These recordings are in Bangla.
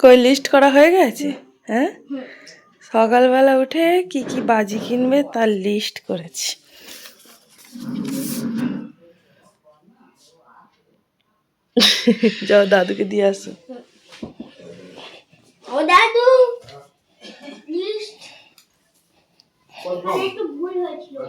কই লিস্ট করা হয়ে গেছে? হ্যাঁ? সকালবেলা উঠে কি কি বাজি কিনবে তার লিস্ট করেছি। যাও দাদুকে দিয়ে আসো। ও দাদু! লিস্ট একটু ভুল হয়েছিল।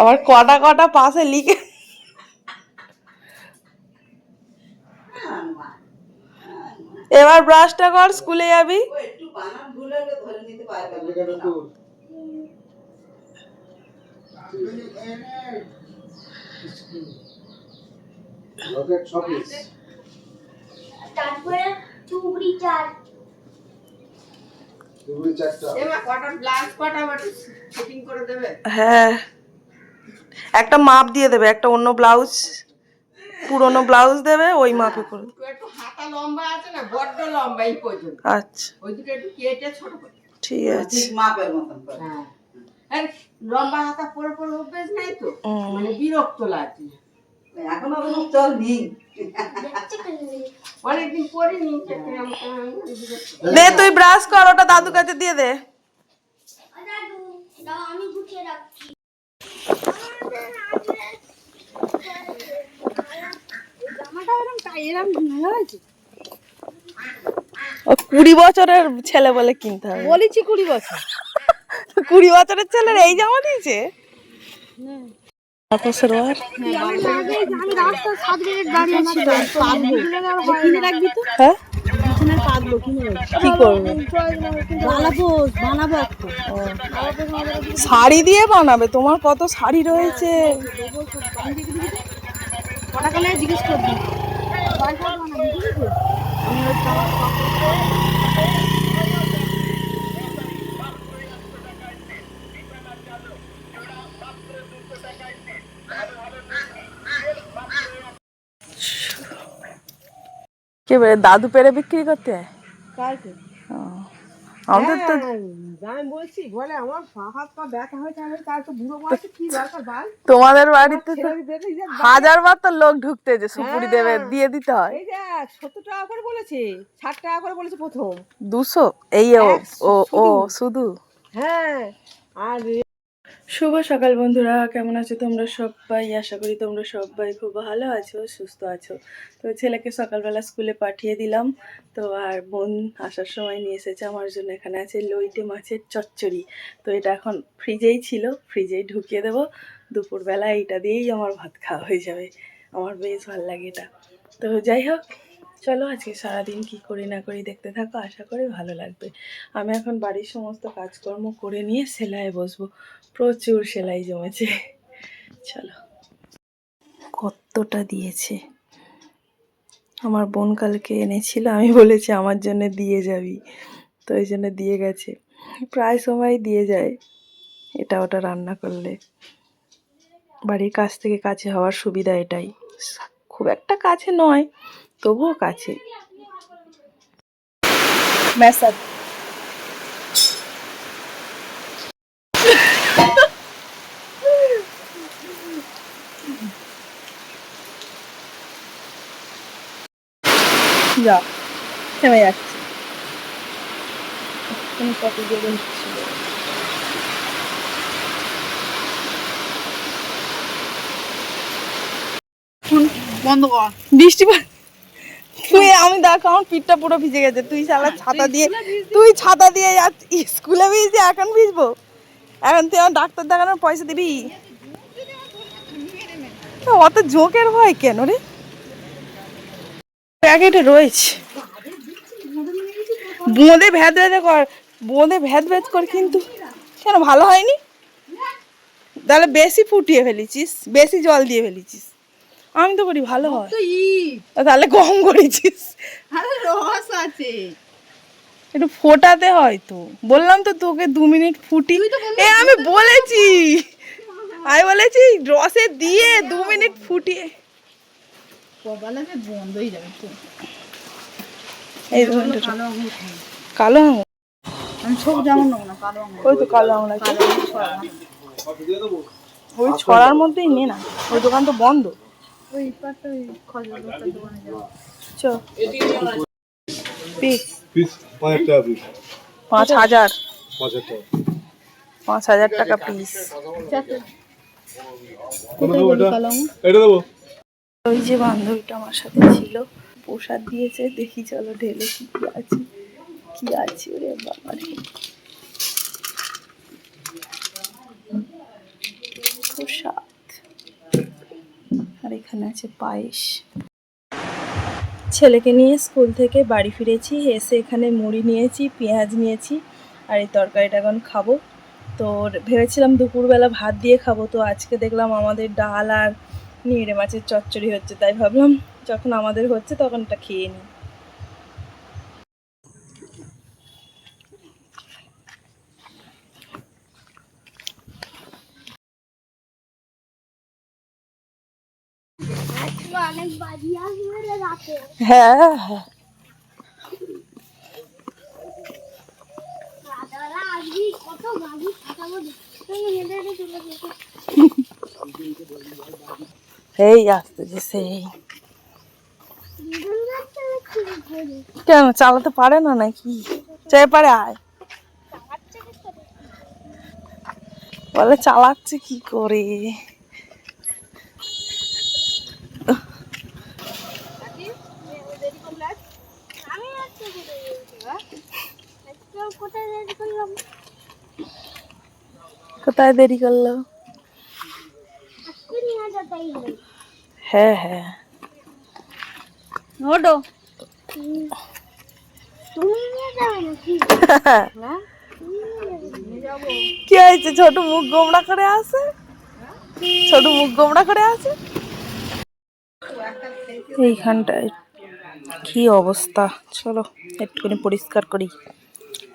আবার কটা কটা পাশে লিখে এবার ব্রাশটা কর স্কুলে যাবি? হ্যাঁ। একটা মাপ দিয়ে দেবে একটা অন্য ব্লাউজ পুরনো ব্লাউজ দেবে ওই মাপে করে। লম্বা আছে না বড্ড লম্বা এই পর্যন্ত। আচ্ছা। ওই দুটো একটু কেটে ছোট করে। ঠিক আছে। মাপের মতন করে। হ্যাঁ। আর লম্বা হাতা পরে পরে অভ্যেস নাই তো? মানে বিরক্ত লাগছে। এখন আর কোনো চল নেই। অনেকদিন পরে নিচে দে তুই ব্রাশ কর ওটা দাদু কাছে দিয়ে দে। দাদু দাও আমি গুছিয়ে রাখছি। জামাটা এরকম এরকম ভালো হয়েছে ও কুড়ি বছরের ছেলে বলে কিনতে হবে। বলেছি কুড়ি বছর। কুড়ি বছরের ছেলের এই জামা দিয়েছে হ্যাঁ? শাড়ি দিয়ে বানাবে তোমার কত শাড়ি রয়েছে? জিজ্ঞেস করবি। কে দাদু পেরে বিক্রি করতে হয়? আমাদের তো আমি বলছি বলে আমার পা হাত পা ব্যথা হয়েছে আমি তার তো বুড়ো বয়সে কি দরকার বাল? তোমাদের বাড়িতে তো হাজার বার তো লোক ঢুকতে যে সুপুরি দেবে দিয়ে দিতে হয়। এই যে সত্তর টাকা করে বলেছে ষাট টাকা করে বলেছে প্রথম। দুশো? এই ও ও ও শুধু? হ্যাঁ আর শুভ সকাল বন্ধুরা, কেমন আছো তোমরা সবাই? আশা করি তোমরা সবাই খুব ভালো আছো, সুস্থ আছো। তো ছেলেকে সকালবেলা স্কুলে পাঠিয়ে দিলাম। তো আর বোন আসার সময় নিয়ে এসেছে, আমার জন্য এখানে আছে লইটে মাছের চচ্চড়ি। তো এটা এখন ফ্রিজেই ছিল, ফ্রিজেই ঢুকিয়ে দেবো। দুপুরবেলা এইটা দিয়েই আমার ভাত খাওয়া হয়ে যাবে। আমার বেশ ভালো লাগে এটা। তো যাই হোক চলো আজকে সারাদিন কি করি না করি দেখতে থাকো, আশা করি ভালো লাগবে। আমি এখন বাড়ির সমস্ত কাজকর্ম করে নিয়ে সেলাইয়ে বসবো। প্রচুর সেলাই জমেছে। চলো। কতটা দিয়েছে। আমার বোন কালকে এনেছিল, আমি বলেছি আমার জন্য দিয়ে যাবি। তো ওই জন্য দিয়ে গেছে। প্রায় সময় দিয়ে যায়। এটা ওটা রান্না করলে। বাড়ির কাছ থেকে কাছে হওয়ার সুবিধা এটাই। খুব একটা কাছে নয়। তবুও কাছে। মেসাদ যা থেমে যাচ্ছে। বন্ধ কর। বৃষ্টি পড়- তুই আমি দেখ আমার পিঠটা পুরো ভিজে গেছে। তুই শালা ছাতা দিয়ে তুই ছাতা দিয়ে যাচ্ছি স্কুলে ভিজছি এখন ভিজবো? এখন তুই আমার ডাক্তার দেখানোর পয়সা দিবি? অত জোকের ভয় কেন রে? প্যাকেটে রয়েছে। বোঁদে ভ্যাদ ভ্যাদে কর বোঁদে ভ্যাদ ভ্যাদ কর কিন্তু। কেন ভালো হয়নি? তাহলে বেশি ফুটিয়ে ফেলেছিস বেশি জল দিয়ে ফেলেছিস। আমি তো করি ভালো হয়। তাহলে কম করেছিস। আরে রস আছে। একটু ফোটাতে হয় তো। বললাম তো তোকে দু মিনিট ফুটি। এ আমি বলেছি। আমি বলেছি রসে দিয়ে দু মিনিট ফুটিয়ে। এই কালো আঙুর আমি সব যেমন না কালো আঙুর। ওই তো কালো আঙুর ওই ছড়ার মধ্যেই নে না। ওই দোকান তো বন্ধ। ওই পাশে ওই খজর লোকটার দোকানে যাব চ। পিস। পিস পাঁচ টাকা পিস। পাঁচ হাজার। পাঁচ টাকা। পাঁচ হাজার টাকা পিস। এটা? দেবো। ওই যে বান্ধবীটা আমার সাথে ছিল প্রসাদ দিয়েছে দেখি চলো ঢেলে কি কি আছে। কি আছে রে বাবা রে প্রসাদ। আর এখানে আছে পায়েস। ছেলেকে নিয়ে স্কুল থেকে বাড়ি ফিরেছি, এসে এখানে মুড়ি নিয়েছি, পেঁয়াজ নিয়েছি আর এই তরকারিটা এখন খাব। তো ভেবেছিলাম দুপুরবেলা ভাত দিয়ে খাব, তো আজকে দেখলাম আমাদের ডাল আর নিড়ে মাছের চচ্চড়ি হচ্ছে, তাই ভাবলাম যখন আমাদের হচ্ছে তখন এটা খেয়ে নিই অনেক বাজি আসবে রে রাতে হ্যাঁ হ্যাঁ রাতেবেলা আসবি কত বাজি ফাটাবো তুমি হেঁটে হেঁটে চলে যেতে এই আসতেছে সেই কেন, চালাতে পারে না নাকি? চাই পারে, আয়। বলে, চালাচ্ছে কি করে আমি আজকে কোথায় গেছি আজকে কোথায় রেডি করলাম কোথায় দেরি করল। হ্যাঁ হ্যাঁ। যাবে কি হয়েছে? ছোট মুখ গোমড়া করে আছে? ছোট মুখ গোমড়া করে আছে? এইখানটায় কি অবস্থা? চলো একটুখানি পরিষ্কার করি।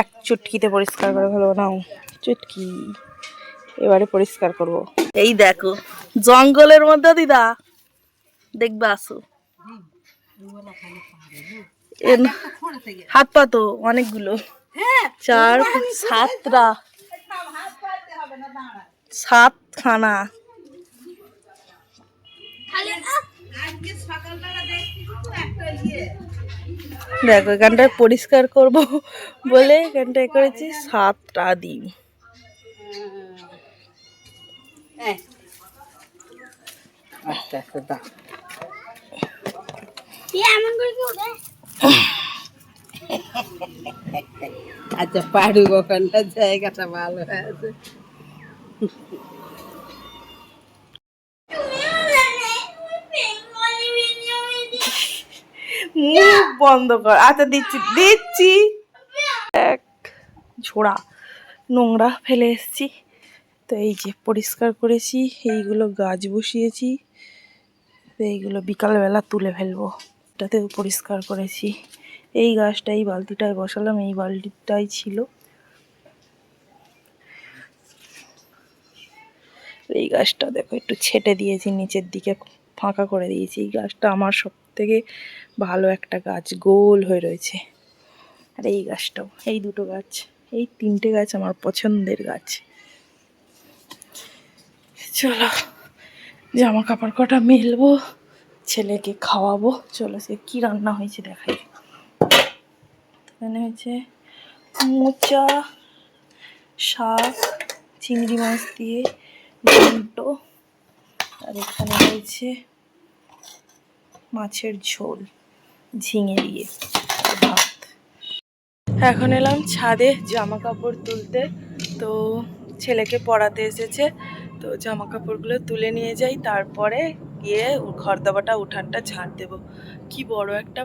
এক চুটকিতে পরিষ্কার করে ভালো নাও চুটকি। এবারে পরিষ্কার করব। এই দেখো জঙ্গলের মধ্যে দিদা দেখবে আসো। হাত পা তো অনেকগুলো। চার সাতটা। সাতখানা। দেখো এখানটায় পরিষ্কার করব বলে এখানটায় করেছি সাতটা ডিম আচ্ছা আচ্ছা দাও। কি এমন করে কি ওঠে আচ্ছা পাড়ু ওখানটা জায়গাটা ভালো আছে মুখ বন্ধ কর। আচ্ছা দিচ্ছি দিচ্ছি। এক ঝোড়া নোংরা ফেলে এসেছি। তো এই যে পরিষ্কার করেছি, এইগুলো গাছ বসিয়েছি, তো এইগুলো বিকালবেলা তুলে ফেলব। এটাতেও পরিষ্কার করেছি। এই গাছটা এই বালতিটায় বসালাম, এই বালতিটাই ছিল। এই গাছটা দেখো, একটু ছেটে দিয়েছি, নিচের দিকে ফাঁকা করে দিয়েছি। এই গাছটা আমার সব থেকে ভালো একটা গাছ, গোল হয়ে রয়েছে। আর এই গাছটাও, এই দুটো গাছ, এই তিনটে গাছ আমার পছন্দের গাছ। চলো জামা কাপড় কটা মেলবো, ছেলেকে খাওয়াবো। চলো সে কী রান্না হয়েছে দেখাই। এখানে হয়েছে মোচা, শাক, চিংড়ি মাছ দিয়ে ঘন্ট, আর এখানে রয়েছে মাছের ঝোল, ঝিঙে দিয়ে ভাত। এখন এলাম ছাদে জামা কাপড় তুলতে, তো ছেলেকে পড়াতে এসেছে। তো জামা কাপড়গুলো তুলে নিয়ে যাই, তারপরে গিয়ে ঘর দাবাটা উঠানটা ঝাড় দেবো। কি বড় একটা,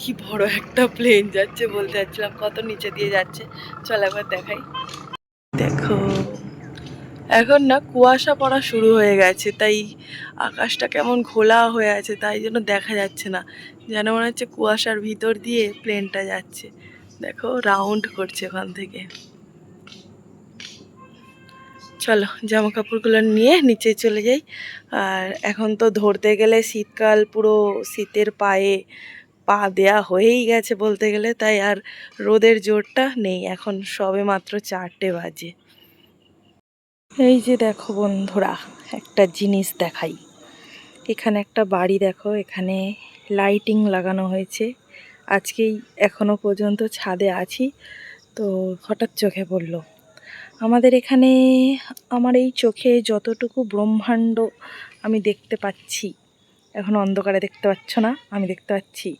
কি বড় একটা প্লেন যাচ্ছে বলতে যাচ্ছিলাম, কত নিচে দিয়ে যাচ্ছে। চল একবার দেখাই। দেখো, এখন না কুয়াশা পড়া শুরু হয়ে গেছে, তাই আকাশটা কেমন ঘোলা হয়ে আছে, তাই জন্য দেখা যাচ্ছে না। যেন মনে হচ্ছে কুয়াশার ভিতর দিয়ে প্লেনটা যাচ্ছে। দেখো রাউন্ড করছে ওখান থেকে। চলো জামা কাপড়গুলো নিয়ে নিচে চলে যাই। আর এখন তো ধরতে গেলে শীতকাল পুরো শীতের পায়ে পা দেয়া হয়েই গেছে বলতে গেলে, তাই আর রোদের জোরটা নেই। এখন সবে মাত্র চারটে বাজে। এই যে দেখো বন্ধুরা, একটা জিনিস দেখাই। এখানে একটা বাড়ি দেখো, এখানে লাইটিং লাগানো হয়েছে। আজকেই এখনও পর্যন্ত ছাদে আছি, তো হঠাৎ চোখে পড়ল। আমাদের এখানে আমার এই চোখে যতটুকু ব্রহ্মাণ্ড আমি দেখতে পাচ্ছি, এখন অন্ধকারে দেখতে পাচ্ছ না, আমি দেখতে পাচ্ছি,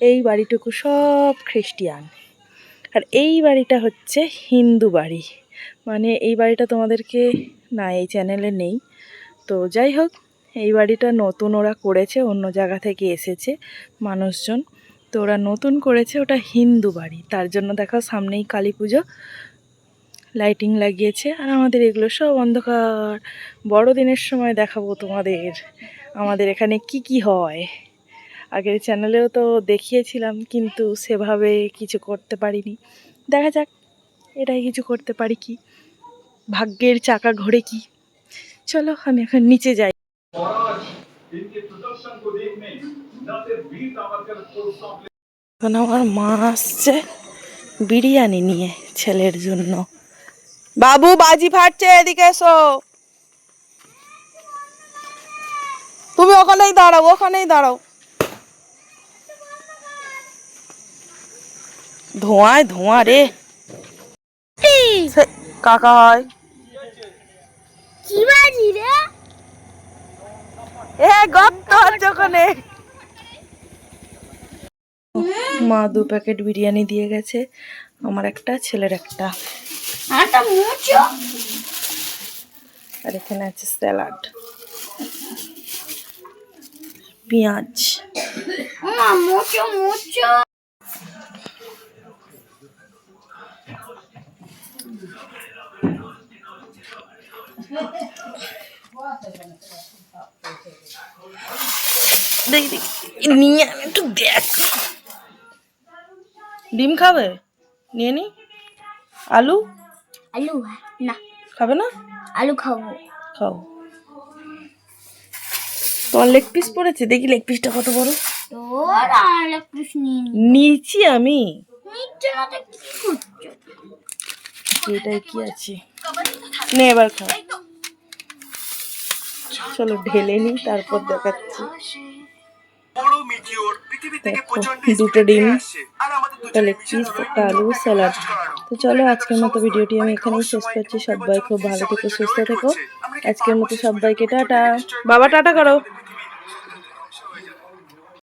এই বাড়িটুকু সব খ্রিস্টিয়ান। আর এই বাড়িটা হচ্ছে হিন্দু বাড়ি। মানে এই বাড়িটা তোমাদেরকে না, এই চ্যানেলে নেই। তো যাই হোক, এই বাড়িটা নতুন ওরা করেছে, অন্য জায়গা থেকে এসেছে মানুষজন। তো ওরা নতুন করেছে ওটা হিন্দু বাড়ি। তার জন্য দেখো সামনেই কালী পুজো। লাইটিং লাগিয়েছে আর আমাদের এগুলো সব অন্ধকার। বড়দিনের সময় দেখাবো তোমাদের, আমাদের এখানে কি কি হয়। আগের চ্যানেলেও তো দেখিয়েছিলাম, কিন্তু সেভাবে কিছু করতে পারিনি। দেখা যাক, এটাই কিছু করতে পারি কি? ভাগ্যের চাকা ঘোরে কি? চলো, আমি এখন নিচে যাই। আমার মা আসছে বিরিয়ানি নিয়ে ছেলের জন্য। বাবু বাজি ফাটছে এদিকে এসো। তুমি ওখানেই দাঁড়াও ওখানেই দাঁড়াও। ধোঁয়ায় ধোঁয়া রে। কাকা হয়। এ গপ্ত হচ্ছে ওখানে মা দু প্যাকেট বিরিয়ানি দিয়ে গেছে আমার একটা ছেলের একটা। আর এখানে আছে স্যালাড। পেঁয়াজ। নিয়ে আয়, একটু দেখ। ডিম খাবে? নিয়ে নি? আলু? আলু না। খাবে না? আলু খাব। খাও। তোমার লেগ পিস পড়েছে? দেখি লেগ পিসটা কত বড়? তোর আর একটু নিয়ে নি। নিচি আমি। নিচ্ছে না তো কি করছ? এটাই কি আছে? নে এবার খাও। চলো ঢেলে নি তারপর দেখাচ্ছি। দেখো দুটো ডিম একটা লেগ পিস একটা আলু স্যালাড তো চলো, আজকের মতো ভিডিওটি আমি এখানেই শেষ করছি। সবাই খুব ভালো থেকো, সুস্থ থেকো। আজকের মতো সবাইকে টাটা। বাবা, টাটা করো।